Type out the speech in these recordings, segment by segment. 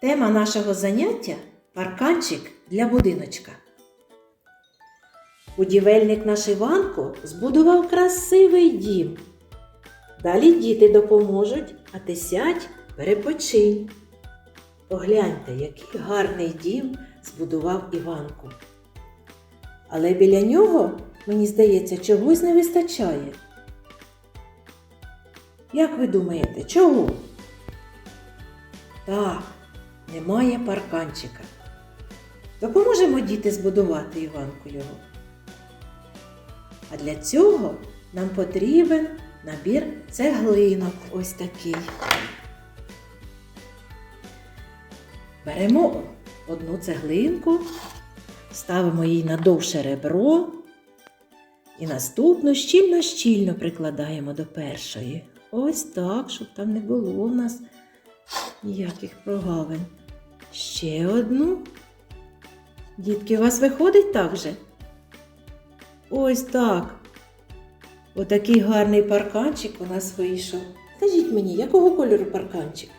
Тема нашого заняття парканчик для будиночка. Будівельник наш Іванко збудував красивий дім. Далі діти допоможуть, а ти сядь, перепочинь. Погляньте, який гарний дім збудував Іванко. Але біля нього, мені здається, чогось не вистачає. Як ви думаєте, чого? Так, немає парканчика. Допоможемо діти збудувати Іванку його. А для цього нам потрібен набір цеглинок ось такий. Беремо одну цеглинку, ставимо її на довше ребро і наступну щільно-щільно прикладаємо до першої. Ось так, щоб там не було у нас ніяких прогавин. Ще одну. Дітки, у вас виходить так же? Ось так. Отакий гарний парканчик у нас вийшов. Скажіть мені, якого кольору парканчик?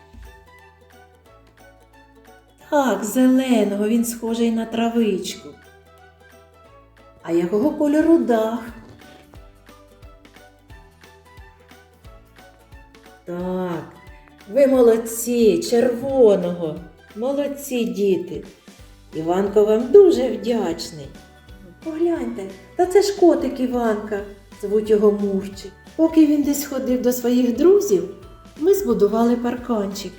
Так, зеленого, він схожий на травичку. А якого кольору дах? Так, ви молодці, червоного. Молодці діти. Іванко вам дуже вдячний. Погляньте, та це ж котик Іванка, звуть його Мурчик. Поки він десь ходив до своїх друзів, ми збудували парканчик.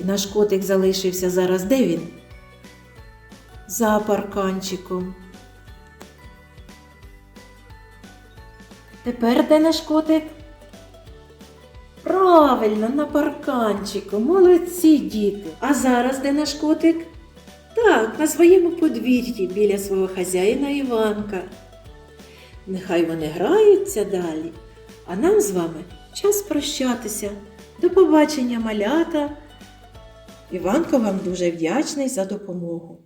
І наш котик залишився зараз де він? За парканчиком. Тепер де наш котик? Правильно, на парканчику. Молодці діти. А зараз де наш котик? Так, на своєму подвір'ї біля свого хазяїна Іванка. Нехай вони граються далі, а нам з вами час прощатися. До побачення, малята. Іванко вам дуже вдячний за допомогу.